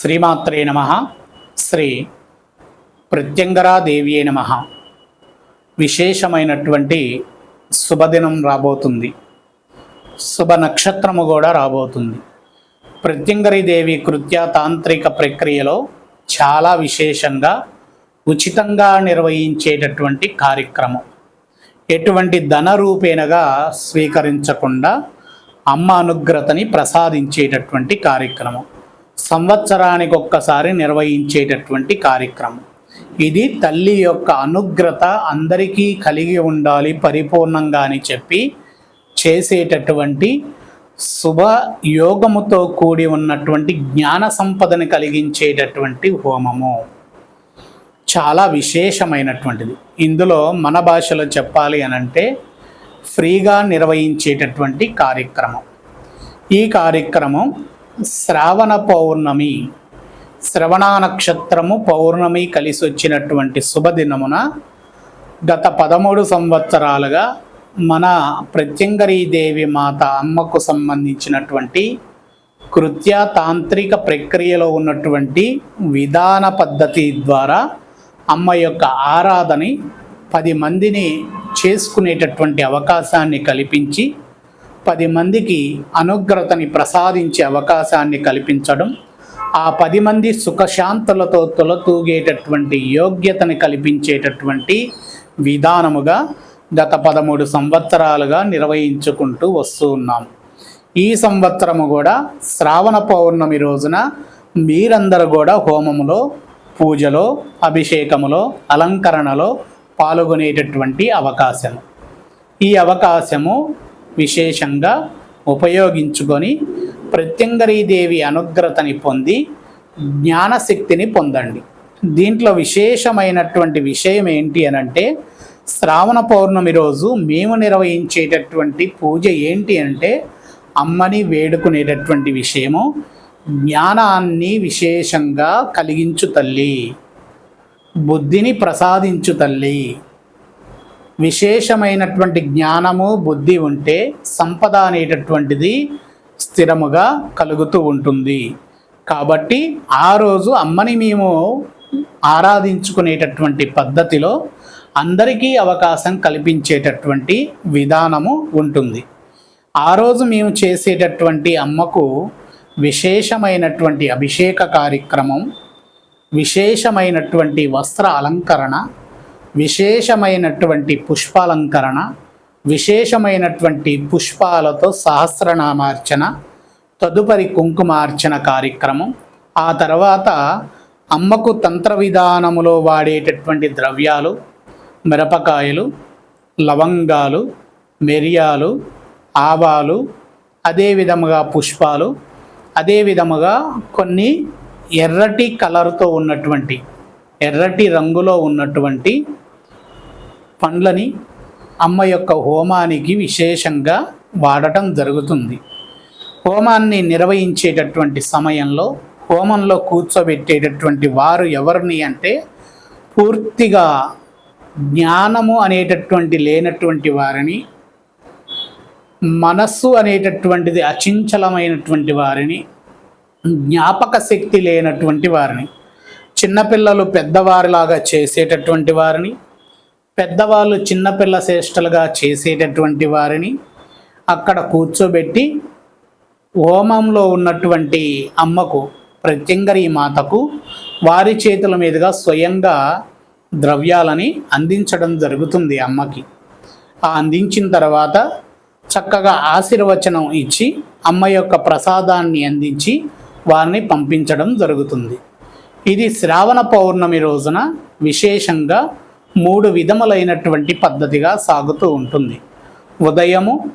శ్రీమాత్రే నమ. శ్రీ ప్రత్యంగరాదేవియే నమ. విశేషమైనటువంటి శుభదినం రాబోతుంది. శుభ నక్షత్రము కూడా రాబోతుంది. ప్రత్యంగరి దేవి కృత్య తాంత్రిక ప్రక్రియలో చాలా విశేషంగా ఉచితంగా నిర్వహించేటటువంటి కార్యక్రమం. ఎటువంటి ధన రూపేణగా స్వీకరించకుండా అమ్మ అనుగ్రతని ప్రసాదించేటటువంటి కార్యక్రమం. సంవత్సరానికి ఒక్కసారి నిర్వహించేటటువంటి కార్యక్రమం. ఇది తల్లి యొక్క అనుగ్రత అందరికీ కలిగి ఉండాలి పరిపూర్ణంగా అని చెప్పి చేసేటటువంటి శుభ యోగముతో కూడి ఉన్నటువంటి జ్ఞాన సంపదను కలిగించేటటువంటి హోమము. చాలా విశేషమైనటువంటిది. ఇందులో మన భాషలో చెప్పాలి అని అంటే ఫ్రీగా నిర్వహించేటటువంటి కార్యక్రమం. ఈ కార్యక్రమం శ్రావణ పౌర్ణమి. శ్రవణ నక్షత్రము పౌర్ణమి కలిసి వచ్చినటువంటి శుభదినమున గత పదమూడు సంవత్సరాలుగా మన ప్రత్యంగరీదేవి మాత అమ్మకు సంబంధించినటువంటి కృత్య తాంత్రిక ప్రక్రియలో ఉన్నటువంటి విధాన పద్ధతి ద్వారా అమ్మ యొక్క ఆరాధని పది మందిని చేసుకునేటటువంటి అవకాశాన్ని కల్పించి పది మందికి అనుగ్రతని ప్రసాదించే అవకాశాన్ని కల్పించడం ఆ పది మంది సుఖశాంతులతో తొలతూగేటటువంటి యోగ్యతని కల్పించేటటువంటి విధానముగా గత పదమూడు సంవత్సరాలుగా నిర్వహించుకుంటూ వస్తూ ఉన్నాం. ఈ సంవత్సరము కూడా శ్రావణ పౌర్ణమి రోజున మీరందరూ కూడా హోమములో పూజలో అభిషేకములో అలంకరణలో పాల్గొనేటటువంటి అవకాశం ఈ అవకాశము విశేషంగా ఉపయోగించుకొని ప్రత్యంగరీదేవి అనుగ్రతని పొంది జ్ఞానశక్తిని పొందండి. దీంట్లో విశేషమైనటువంటి విషయం ఏంటి అని అంటే శ్రావణ పౌర్ణమి రోజు మేము నిర్వహించేటటువంటి పూజ ఏంటి అంటే అమ్మని వేడుకునేటటువంటి విషయము జ్ఞానాన్ని విశేషంగా కలిగించు తల్లి బుద్ధిని ప్రసాదించు తల్లి విశేషమైనటువంటి జ్ఞానము బుద్ధి ఉంటే సంపద అనేటటువంటిది స్థిరముగా కలుగుతూ ఉంటుంది. కాబట్టి ఆ రోజు అమ్మని మేము ఆరాధించుకునేటటువంటి పద్ధతిలో అందరికీ అవకాశం కల్పించేటటువంటి విధానము ఉంటుంది. ఆ రోజు మేము చేసేటటువంటి అమ్మకు విశేషమైనటువంటి అభిషేక కార్యక్రమం విశేషమైనటువంటి వస్త్ర అలంకరణ విశేషమైనటువంటి పుష్పాలంకరణ విశేషమైనటువంటి పుష్పాలతో సహస్రనామార్చన తదుపరి కుంకుమార్చన కార్యక్రమం ఆ తర్వాత అమ్మకు తంత్ర విధానములో వాడేటటువంటి ద్రవ్యాలు మిరపకాయలు లవంగాలు మిరియాలు ఆవాలు అదే విధముగా పుష్పాలు అదే విధముగా కొన్ని ఎర్రటి కలర్తో ఉన్నటువంటి ఎర్రటి రంగులో ఉన్నటువంటి పండ్లని అమ్మ యొక్క హోమానికి విశేషంగా వాడటం జరుగుతుంది. హోమాన్ని నిర్వహించేటటువంటి సమయంలో హోమంలో కూర్చోబెట్టేటటువంటి వారు ఎవరిని అంటే పూర్తిగా జ్ఞానము అనేటటువంటి లేనటువంటి వారిని మనస్సు అనేటటువంటిది అచించలమైనటువంటి వారిని జ్ఞాపక శక్తి లేనటువంటి వారిని చిన్నపిల్లలు పెద్దవారిలాగా చేసేటటువంటి వారిని పెద్దవాళ్ళు చిన్నపిల్ల శ్రేష్టలుగా చేసేటటువంటి వారిని అక్కడ కూర్చోబెట్టి హోమంలో ఉన్నటువంటి అమ్మకు ప్రత్యంగరి మాతకు వారి చేతుల మీదుగా స్వయంగా ద్రవ్యాలని అందించడం జరుగుతుంది అమ్మకి. ఆ అందించిన తర్వాత చక్కగా ఆశీర్వచనం ఇచ్చి అమ్మ యొక్క ప్రసాదాన్ని అందించి వారిని పంపించడం జరుగుతుంది. ఇది శ్రావణ పౌర్ణమి రోజున విశేషంగా మూడు విధములైనటువంటి పద్ధతిగా సాగుతూ ఉంటుంది. ఉదయము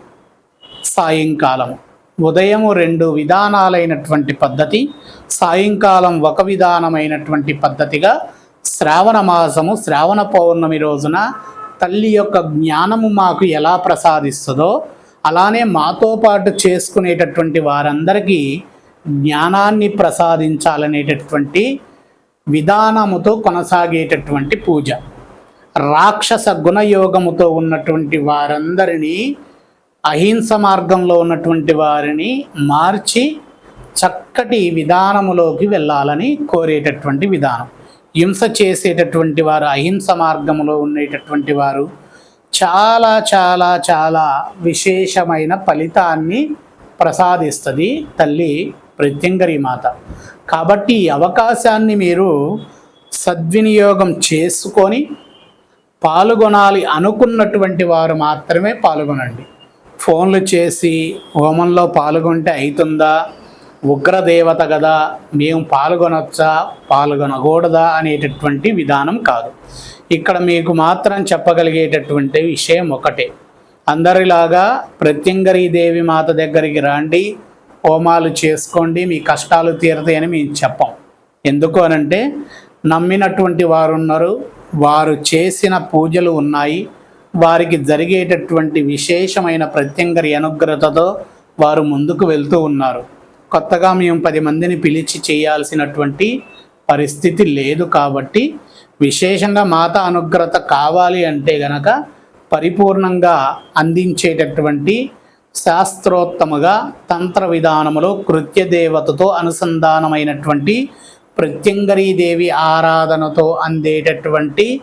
సాయంకాలము. ఉదయము రెండు విధానాలైనటువంటి పద్ధతి సాయంకాలం ఒక విధానమైనటువంటి పద్ధతిగా శ్రావణ మాసము శ్రావణ పౌర్ణమి రోజున తల్లి యొక్క జ్ఞానము మాకు ఎలా ప్రసాదిస్తుందో అలానే మాతో పాటు చేసుకునేటటువంటి వారందరికీ జ్ఞానాన్ని ప్రసాదించాలనేటటువంటి విధానముతో కొనసాగేటటువంటి పూజ. రాక్షస గుణయోగముతో ఉన్నటువంటి వారందరినీ అహింస మార్గంలో ఉన్నటువంటి వారిని మార్చి చక్కటి విధానములోకి వెళ్ళాలని కోరేటటువంటి విధానం. హింస చేసేటటువంటి వారు అహింస మార్గంలో ఉండేటటువంటి వారు చాలా చాలా చాలా విశేషమైన ఫలితాన్ని ప్రసాదిస్తుంది తల్లి ప్రత్యంగరి మాత. కాబట్టి ఈ అవకాశాన్ని మీరు సద్వినియోగం చేసుకొని పాల్గొనాలి అనుకున్నటువంటి వారు మాత్రమే పాల్గొనండి. ఫోన్లు చేసి హోమంలో పాల్గొంటే అవుతుందా ఉగ్రదేవత కదా మేము పాల్గొనొచ్చా? పాల్గొనకూడదా అనేటటువంటి విధానం కాదు. ఇక్కడ మీకు మాత్రం చెప్పగలిగేటటువంటి విషయం ఒకటే. అందరిలాగా ప్రత్యంగరీ దేవి మాత దగ్గరికి రండి హోమాలు చేసుకోండి మీ కష్టాలు తీరతాయని మేము చెప్పం. ఎందుకు అనంటే నమ్మినటువంటి వారు ఉన్నారు వారు చేసిన పూజలు ఉన్నాయి. వారికి జరిగేటటువంటి విశేషమైన ప్రత్యంగరి అనుగ్రతతో వారు ముందుకు వెళ్తూ ఉన్నారు. కొత్తగా మేము పది మందిని పిలిచి చేయాల్సినటువంటి పరిస్థితి లేదు కాబట్టి విశేషంగా మాత అనుగ్రత కావాలి అంటే గనక పరిపూర్ణంగా అందించేటటువంటి శాస్త్రోత్తముగా తంత్ర విధానములో కృత్యదేవతతో అనుసంధానమైనటువంటి ప్రత్యంగరీదేవి ఆరాధనతో అందేటటువంటి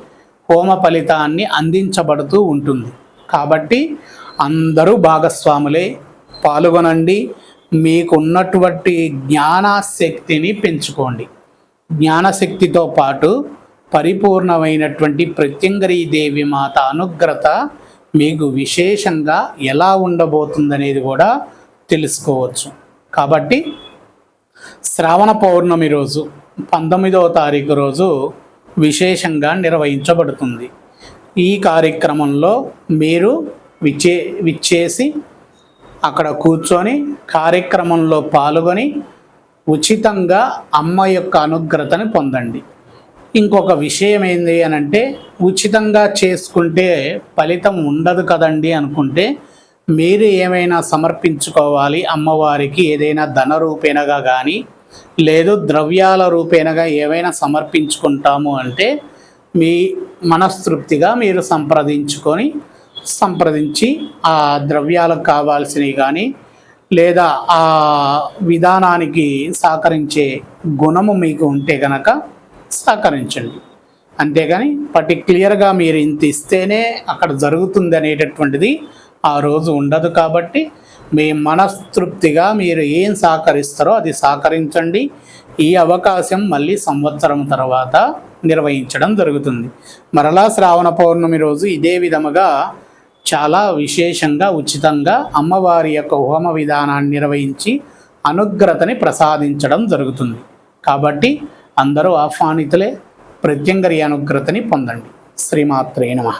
హోమ ఫలితాన్ని అందించబడుతూ ఉంటుంది. కాబట్టి అందరూ భాగస్వాములే పాల్గొనండి. మీకున్నటువంటి జ్ఞానశక్తిని పెంచుకోండి. జ్ఞానశక్తితో పాటు పరిపూర్ణమైనటువంటి ప్రత్యంగరీ దేవి మాత అనుగ్రత మీకు విశేషంగా ఎలా ఉండబోతుందనేది కూడా తెలుసుకోవచ్చు. కాబట్టి శ్రావణ పౌర్ణమి రోజు పంతొమ్మిదవ తారీఖు రోజు విశేషంగా నిర్వహించబడుతుంది. ఈ కార్యక్రమంలో మీరు విచ్చే విచ్చేసి అక్కడ కూర్చొని కార్యక్రమంలో పాల్గొని ఉచితంగా అమ్మ యొక్క అనుగ్రతని పొందండి. ఇంకొక విషయం ఏంది అని అంటే ఉచితంగా చేసుకుంటే ఫలితం ఉండదు కదండి అనుకుంటే మీరు ఏమైనా సమర్పించుకోవాలి అమ్మవారికి ఏదైనా ధన రూపేణగా కానీ లేదు ద్రవ్యాల రూపేణగా ఏవైనా సమర్పించుకుంటాము అంటే మీ మనస్తృప్తిగా మీరు సంప్రదించుకొని సంప్రదించి ఆ ద్రవ్యాలకు కావాల్సినవి కానీ లేదా ఆ విధానానికి సహకరించే గుణము మీకు ఉంటే కనుక సహకరించండి. అంతేగాని పర్టిక్యులర్గా మీరు ఇంత ఇస్తేనే అక్కడ జరుగుతుంది అనేటటువంటిది ఆ రోజు ఉండదు కాబట్టి మీ మనస్తృప్తిగా మీరు ఏం సహకరిస్తారో అది సహకరించండి. ఈ అవకాశం మళ్ళీ సంవత్సరం తర్వాత నిర్వహించడం జరుగుతుంది. మరలా శ్రావణ పౌర్ణమి రోజు ఇదే విధముగా చాలా విశేషంగా ఉచితంగా అమ్మవారి యొక్క హోమ విధానాన్ని నిర్వహించి అనుగ్రతని ప్రసాదించడం జరుగుతుంది. కాబట్టి అందరూ ఆహ్వానితులే ప్రత్యంగరి అనుగ్రతని పొందండి. శ్రీమాత్రే నమ.